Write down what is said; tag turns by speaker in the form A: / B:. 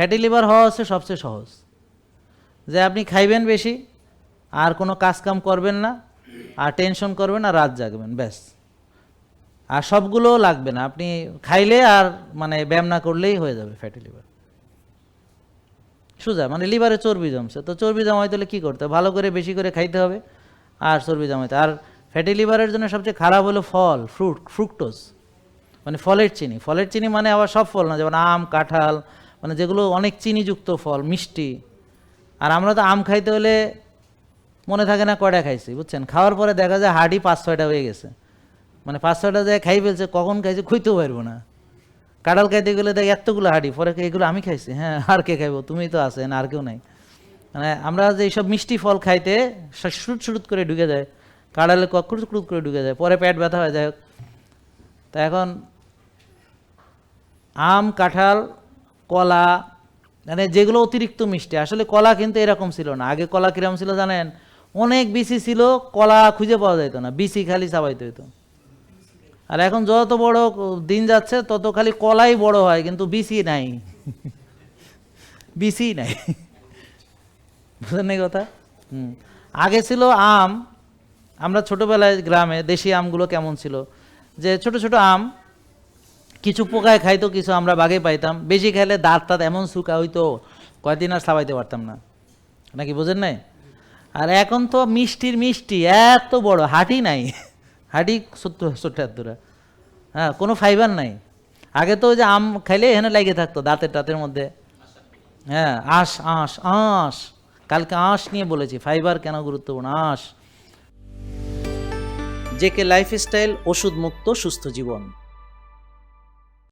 A: Fatty liver হওয়া হচ্ছে সবচেয়ে সহজ। যে আপনি খাইবেন বেশি, আর কোনো কাজ কাম করবেন না, আর টেনশন করবেন, আর রাত জাগবেন, ব্যাস। আর সবগুলোও লাগবে না। আপনি খাইলে আর মানে ব্যায়াম না করলেই হয়ে যাবে ফ্যাটি লিভার সোজা মানে লিভারে চর্বি জমছে। তো চর্বি জমাইতে হলে কী করতে হবে? ভালো করে বেশি করে খাইতে হবে, আর চর্বি জমাইতে আর ফ্যাটি লিভারের জন্য সবচেয়ে খারাপ হলো ফল ফ্রুট ফ্রুক্টোজ মানে ফলের চিনি। ফলের চিনি মানে আবার সব ফল না, যেমন আম, কাঁঠাল মানে যেগুলো অনেক চিনিযুক্ত ফল, মিষ্টি। আর আমরা তো আম খাইতে হলে মনে থাকে না কয়টা খাইছি, বুঝছেন? খাওয়ার পরে দেখা যায় হাডি পাঁচ ছয়টা হয়ে গেছে। মানে পাঁচ ছয়টা যায় খাই ফেলছে, কখন খাইছে খুঁজতেও পারব না। কাঁঠাল খাইতে গেলে দেখ এতগুলো হাডি, পরে এগুলো আমি খাইছি হ্যাঁ আর কে খাইবো? তুমি তো আছেন, আর কেউ নাই। মানে আমরা যে এইসব মিষ্টি ফল খাইতে শুট শুট করে ঢুকে যায় কাঁড়ালে কক্রুত ক্রুত করে ঢুকে যায়, পরে পেট ব্যথা হয়ে যায় তা এখন আম, কাঁঠাল কলা মানে যেগুলো অতিরিক্ত মিষ্টি। আসলে কলা কিন্তু এরকম ছিল না। আগে কলা কীরকম ছিল জানেন? অনেক বিসি ছিল, কলা খুঁজে পাওয়া যেত না। বিসি খালি চাবাইতে হইতো। আর এখন যত বড় দিন যাচ্ছে, তত খালি কলাই বড় হয়, কিন্তু বিসি নাই। বিসি নাই। বুঝলেন এই কথা? হুম। আগে ছিল আম। আমরা ছোটবেলায় গ্রামে দেশি আমগুলো কেমন ছিল? যে ছোট ছোট আম কিছু পোকায় খাইতো, কিছু আমরা বাগে পাইতাম। বেশি খাইলে দাঁত টাত এমন শুকা হইতো, কয়দিন আর সাবাইতে পারতাম না। নাকি বোঝেন নাই? আর এখন তো মিষ্টির মিষ্টি, এত বড়, হাঁটি নাই। হাঁটি সত্তর সত্তর হ্যাঁ কোনো ফাইবার নাই। আগে তো যে আম খাইলে এখানে লেগে থাকতো দাঁতের টাতের মধ্যে। হ্যাঁ আঁশ আঁশ আঁশ। কালকে আঁশ নিয়ে বলেছি, ফাইবার কেন গুরুত্বপূর্ণ? আঁশ।
B: জেকে লাইফস্টাইল ওষুধ মুক্ত সুস্থ জীবন।